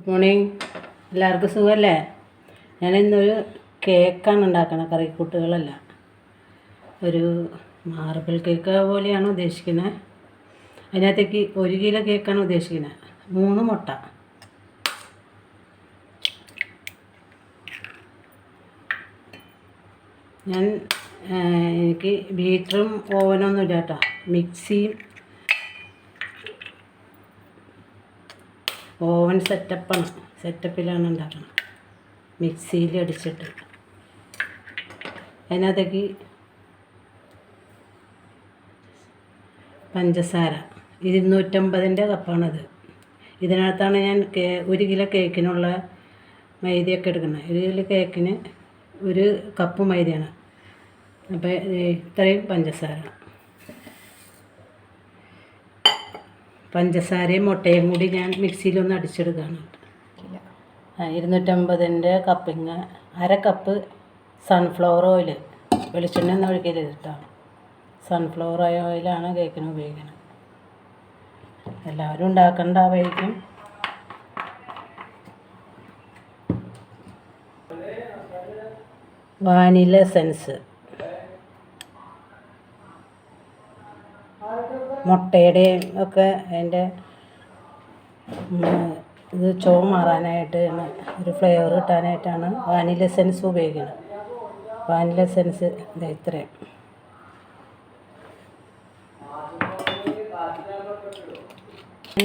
Good morning എല്ലാവർക്കും സുഖമല്ലേ? ഞാൻ ഇന്നൊരു കേക്കാണ് ഉണ്ടാക്കുന്നത് കറിക്കൂട്ടുകളല്ല. ഒരു മാർബിൾ കേക്ക് പോലെയാണ് ഉദ്ദേശിക്കുന്നത് അതിനകത്തേക്ക് ഒരു കിലോ കേക്കാണ് ഉദ്ദേശിക്കുന്നത് മൂന്ന് മുട്ട. ഞാൻ എനിക്ക് ബീറ്ററും ഓവനൊന്നും ഇല്ല കേട്ടോ മിക്സിയും ഓവൻ സെറ്റപ്പാണ്. സെറ്റപ്പിലാണ് ഉണ്ടാക്കുന്നത് മിക്സിയിൽ അടിച്ചിട്ട്. അതിനകത്തേക്ക് പഞ്ചസാര. ഇരുന്നൂറ്റമ്പതിന്റെ കപ്പാണത്. ഇതിനകത്താണ് ഞാൻ കേ ഒരു കിലോ കേക്കിനുള്ള മൈദയൊക്കെ എടുക്കുന്നത്. ഒരു കിലോ കേക്കിന് ഒരു കപ്പ് മൈദയാണ്. അപ്പോൾ ഇത്രയും പഞ്ചസാര. പഞ്ചസാരയും മുട്ടയും കൂടി ഞാൻ മിക്സിയിലൊന്ന് അടിച്ചെടുക്കുകയാണ്. ആ ഇരുന്നൂറ്റമ്പതിന്റെ കപ്പിങ് അര കപ്പ് സൺഫ്ലവർ ഓയിൽ വെളിച്ചെണ്ണ ഒന്നും ഒഴിക്കരുത് കേട്ടോ. സൺഫ്ലവർ ഓയിലാണ് കേക്കിന് ഉപയോഗിക്കുന്നത്. എല്ലാവരും ഉണ്ടാക്കണ്ടാവായിരിക്കും വാനില എസൻസ്. മുട്ടയുടെയും ഒക്കെ അതിന്റെ ഇത് ചോ മാറാനായിട്ട് ഒരു ഫ്ലേവർ കിട്ടാനായിട്ടാണ് വാനില എസൻസ് ഉപയോഗിക്കുന്നത് വാനില എസൻസ് ഇത് ഇത്രയും.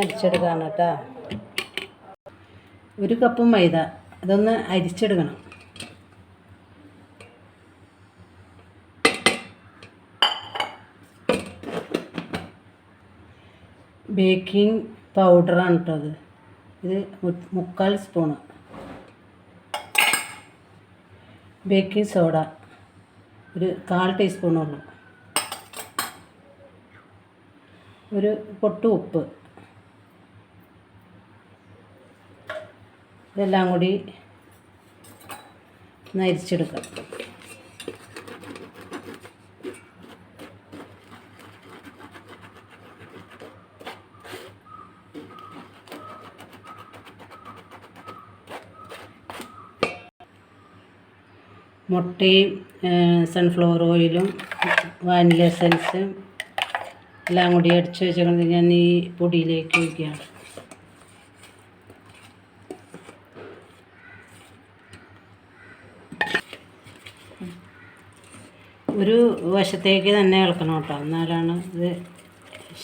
അരിച്ചെടുക്കാണ് കേട്ടോ. ഒരു കപ്പ് മൈദ അതൊന്ന് അരിച്ചെടുക്കണം. ബേക്കിംഗ് പൗഡറാണ് കേട്ടോ അത്. ഇത് മുക്കാൽ സ്പൂണ്. Baking soda. ഒരു കാൽ ടീസ്പൂണുള്ളൂ. ഒരു പൊട്ട് ഉപ്പ്. ഇതെല്ലാം കൂടി ഒന്ന് മുട്ടയും സൺഫ്ലവർ ഓയിലും വാനില എസൻസും എല്ലാം കൂടി അടിച്ച് വെച്ചുകൊണ്ട് ഞാൻ ഈ പൊടിയിലേക്ക് ഒഴിക്കുകയാണ്. ഒരു വശത്തേക്ക് തന്നെ ഇളക്കണം കേട്ടോ. എന്നാലാണ് ഇത്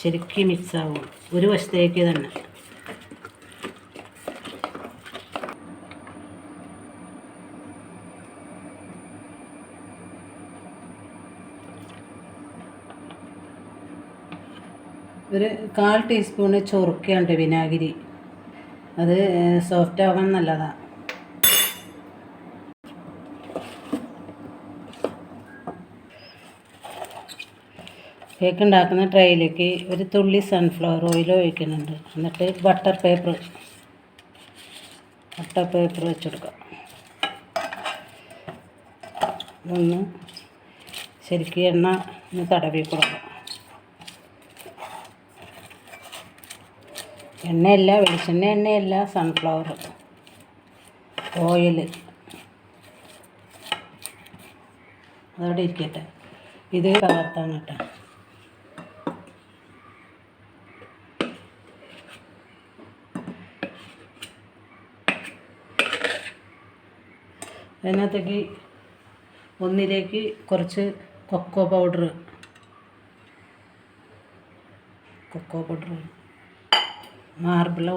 ശരിക്കും മിക്സ് ആവുള്ളൂ. ഒരു വശത്തേക്ക് തന്നെ ഒരു കാൽ ടീസ്പൂണ് ചൊറുക്കുകയുണ്ട് വിനാഗിരി. അത് സോഫ്റ്റ് ആവാൻ നല്ലതാണ് കേക്ക് ഉണ്ടാക്കുന്ന ട്രൈയിലേക്ക് ഒരു തുള്ളി സൺഫ്ലവർ ഓയിൽ ഒഴിക്കുന്നുണ്ട്. എന്നിട്ട് ബട്ടർ പേപ്പർ ബട്ടർ പേപ്പർ വെച്ചെടുക്കാം. ഒന്ന് ശരിക്കും എണ്ണ ഒന്ന് തടവി കൊടുക്കാം എണ്ണയല്ല വെളിച്ചെണ്ണ എണ്ണയല്ല സൺഫ്ലവർ ഓയിൽ അതവിടെ ഇരിക്കട്ടെ. ഇത് കവർത്താൻ കേട്ടോ. അതിനകത്തേക്ക് ഒന്നിലേക്ക് കുറച്ച് cocoa powder cocoa powder marble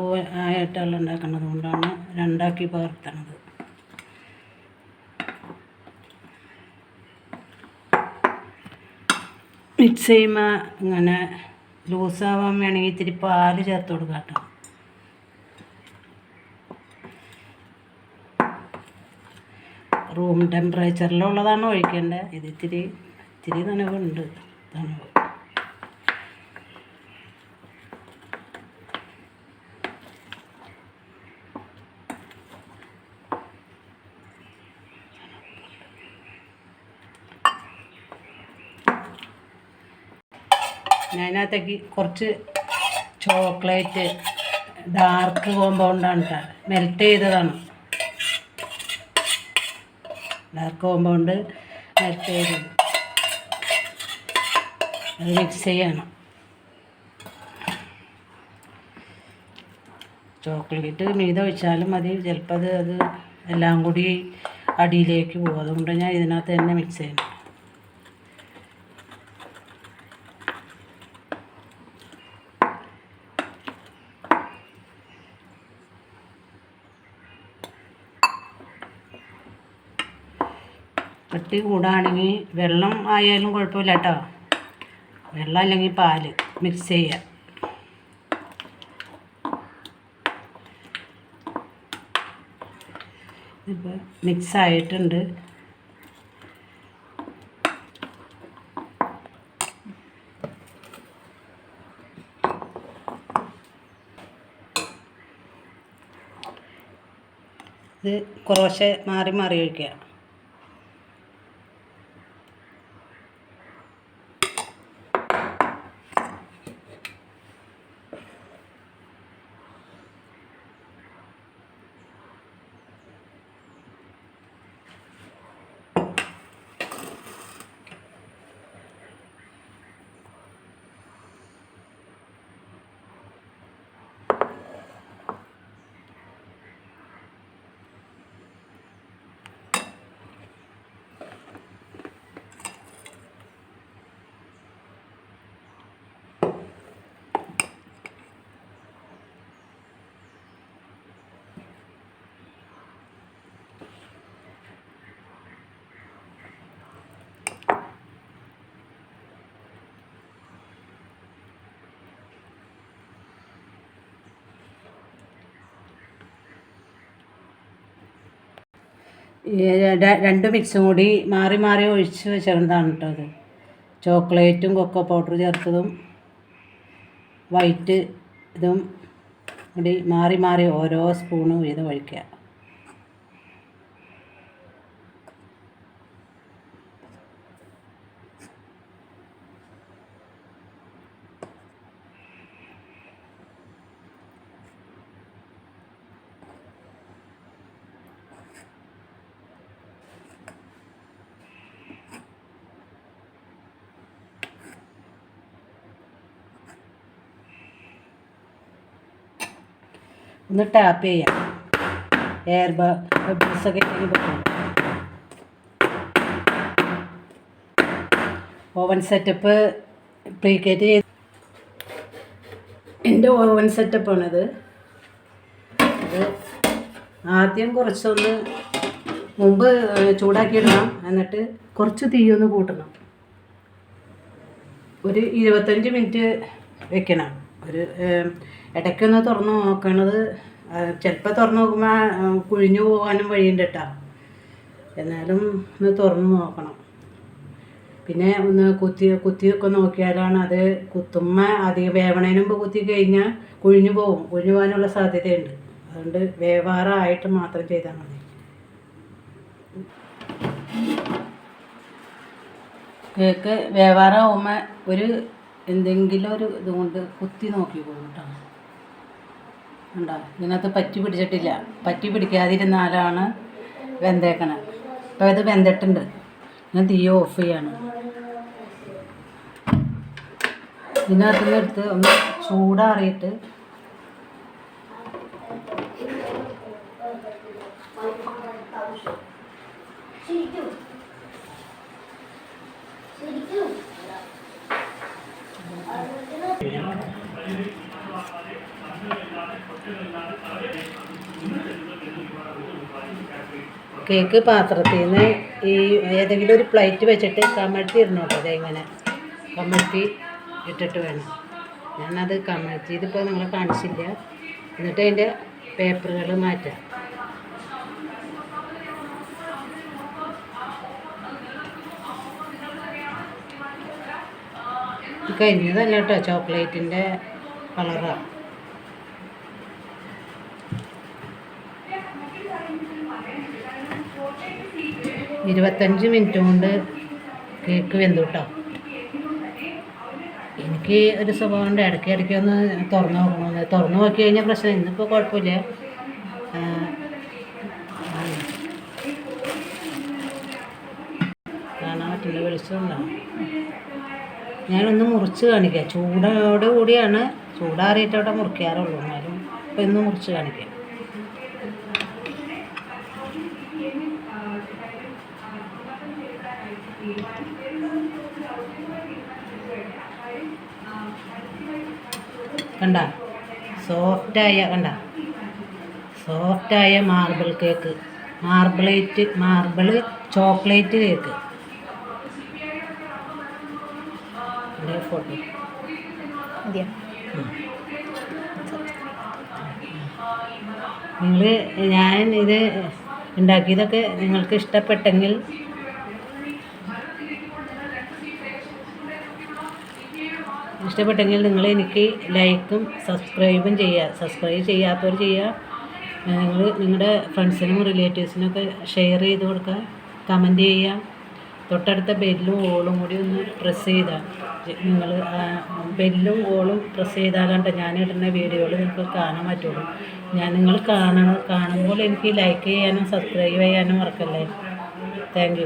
ആയിട്ടല്ല ഉണ്ടാക്കുന്നത്. കൊണ്ടാണ് രണ്ടാക്കി പകർത്തണത്. മിക്സ് ചെയ്യുമ്പോൾ ഇങ്ങനെ ലൂസാവാൻ വേണമെങ്കിൽ ഇത്തിരി പാൽ ചേർത്ത് കൊടുക്കാം കേട്ടോ. റൂം ടെമ്പറേച്ചറിലുള്ളതാണ് ഒഴിക്കേണ്ടത്. ഇത് ഇത്തിരി ഇത്തിരി നനവുണ്ട്. തണുപ്പ് ഞാൻ അതിനകത്തേക്ക് കുറച്ച് ചോക്ലേറ്റ് ഡാർക്ക് കോമ്പൗണ്ടാണ് കേട്ടോ മെൽറ്റ് ചെയ്തതാണ്. ഡാർക്ക് കോമ്പൗണ്ട് മെൽറ്റ് ചെയ്തത് അത് മിക്സ് ചെയ്യണം. ചോക്ലേറ്റ് മീത വെച്ചാലും മതി. ചിലപ്പോൾ അത് അത് എല്ലാം കൂടി അടിയിലേക്ക് പോകും. അതുകൊണ്ട് ഞാൻ ഇതിനകത്ത് തന്നെ മിക്സ് ചെയ്യണം കട്ടി കൂടാണെങ്കിൽ വെള്ളം ആയാലും കുഴപ്പമില്ല കേട്ടോ. വെള്ളം അല്ലെങ്കിൽ പാൽ മിക്സ് ചെയ്യുക ഇപ്പോൾ മിക്സ് ആയിട്ടുണ്ട്. ഇത് കുറേശ്ശെ മാറി മാറി ഒഴിക്കുക. രണ്ട് മിക്സും കൂടി മാറി മാറി ഒഴിച്ച് വെച്ചിരുന്നതാണ് കേട്ടോ അത് ചോക്ലേറ്റും കൊക്കോ പൗഡർ ചേർത്തതും വൈറ്റ് ഇതും കൂടി മാറി മാറി ഓരോ സ്പൂണും വീതം ഒഴിക്കുക. ഒന്ന് ടാപ്പ് ചെയ്യാം. എയർ ബബിൾസ് ഒക്കെ ഇങ്ങനെ പറ്റും ഓവൻ സെറ്റപ്പ് പ്രീക്കേറ്റ് ചെയ്ത്. എന്റെ ഓവൻ സെറ്റപ്പാണിത് അത് ആദ്യം കുറച്ചൊന്ന് മുമ്പ് ചൂടാക്കിയിടണം. എന്നിട്ട് കുറച്ച് തീയൊന്ന് കൂട്ടണം. ഒരു ഇരുപത്തഞ്ച് മിനിറ്റ് വെക്കണം. ഒരു ഇടയ്ക്കൊന്ന് തുറന്ന് നോക്കണത് ചിലപ്പോൾ തുറന്ന് നോക്കുമ്പോൾ കുഴിഞ്ഞു പോകാനും വഴിയുണ്ട് കേട്ടോ എന്നാലും ഒന്ന് തുറന്ന് നോക്കണം. പിന്നെ ഒന്ന് കുത്തി കുത്തിയൊക്കെ നോക്കിയാലാണ് അത് കുത്തുമ്മ അധികം വേവണതിന് മുമ്പ് കുത്തി കഴിഞ്ഞാൽ കുഴിഞ്ഞു പോകും. കുഴിഞ്ഞു പോകാനുള്ള സാധ്യതയുണ്ട്. അതുകൊണ്ട് വേവാറായിട്ട് മാത്രം ചെയ്താൽ മതി. കേക്ക് വേവാറാവുമ്പോൾ ഒരു എന്തെങ്കിലും ഒരു ഇതുകൊണ്ട് കുത്തി നോക്കി പോകും കേട്ടോ ഉണ്ടോ ഇതിനകത്ത് പറ്റി പിടിച്ചിട്ടില്ല. പറ്റി പിടിക്കാതിരുന്നാലാണ് വെന്തേക്കണത് അപ്പോൾ ഇത് വെന്തിട്ടുണ്ട്. ഞാൻ തീ ഓഫ് ചെയ്യാണ്. ഇതിനകത്തുനിന്ന് എടുത്ത് ഒന്ന് ചൂടാറിയിട്ട് കേക്ക് പാത്രത്തിൽ നിന്ന് ഈ ഏതെങ്കിലും ഒരു പ്ലേറ്റ് വെച്ചിട്ട് കമഴ്ത്തി ഇരുന്നോട്ടോ അതെ ഇങ്ങനെ. കമഴ്ത്തി ഇട്ടിട്ട് വേണം. ഞാനത് കമഴ്ത്തി ഇതിപ്പോൾ നിങ്ങളെ കാണിച്ചില്ല. എന്നിട്ട് അതിന്റെ പേപ്പറുകൾ മാറ്റാം. കഴിഞ്ഞതല്ല കേട്ടോ ചോക്ലേറ്റിന്റെ കളറാണ് ഇരുപത്തഞ്ച് മിനിറ്റ് കൊണ്ട് കേക്ക് വെന്തുട്ടോ. എനിക്ക് ഒരു സ്വഭാവമുണ്ട് ഇടയ്ക്ക് ഇടയ്ക്ക് ഒന്ന് തുറന്നു നോക്കണമെന്ന് തുറന്നു നോക്കി കഴിഞ്ഞാൽ പ്രശ്നം. ഇന്നിപ്പോൾ കുഴപ്പമില്ല. കാണാൻ ഞാനൊന്ന് മുറിച്ച് കാണിക്കാം. ചൂടോട് കൂടിയാണ്. ചൂടാറിയിട്ട് അവിടെ മുറിക്കാറുള്ളൂ. എന്നാലും അപ്പം ഇന്ന് മുറിച്ച് കാണിക്കാം. കണ്ട? സോഫ്റ്റായ കണ്ട? സോഫ്റ്റായ മാർബിൾ കേക്ക് മാർബിളേറ്റ് മാർബിൾ ചോക്ലേറ്റ് കേക്ക് ഫോട്ടോ നിങ്ങൾ ഞാൻ ഇത് ഉണ്ടാക്കിയതൊക്കെ നിങ്ങൾക്ക് ഇഷ്ടപ്പെട്ടെങ്കിൽ ഇഷ്ടപ്പെട്ടെങ്കിൽ നിങ്ങൾ എനിക്ക് ലൈക്കും സബ്സ്ക്രൈബും ചെയ്യുക. സബ്സ്ക്രൈബ് ചെയ്യാത്തവർ ചെയ്യുക. നിങ്ങൾ നിങ്ങളുടെ ഫ്രണ്ട്സിനും റിലേറ്റീവ്സിനൊക്കെ ഷെയർ ചെയ്ത് കൊടുക്കുക. കമന്റ് ചെയ്യുക. തൊട്ടടുത്ത ബെല്ലും ഓളും കൂടി ഒന്ന് പ്രസ് ചെയ്താൽ നിങ്ങൾ ബെല്ലും ഓളും പ്രസ് ചെയ്താലാണ്ട് ഞാൻ ഇടുന്ന വീഡിയോകൾ നിങ്ങൾക്ക് കാണാൻ പറ്റുള്ളൂ. ഞാൻ നിങ്ങൾ കാണണം കാണുമ്പോൾ എനിക്ക് ലൈക്ക് ചെയ്യാനും സബ്സ്ക്രൈബ് ചെയ്യാനും മറക്കല്ലേ? താങ്ക്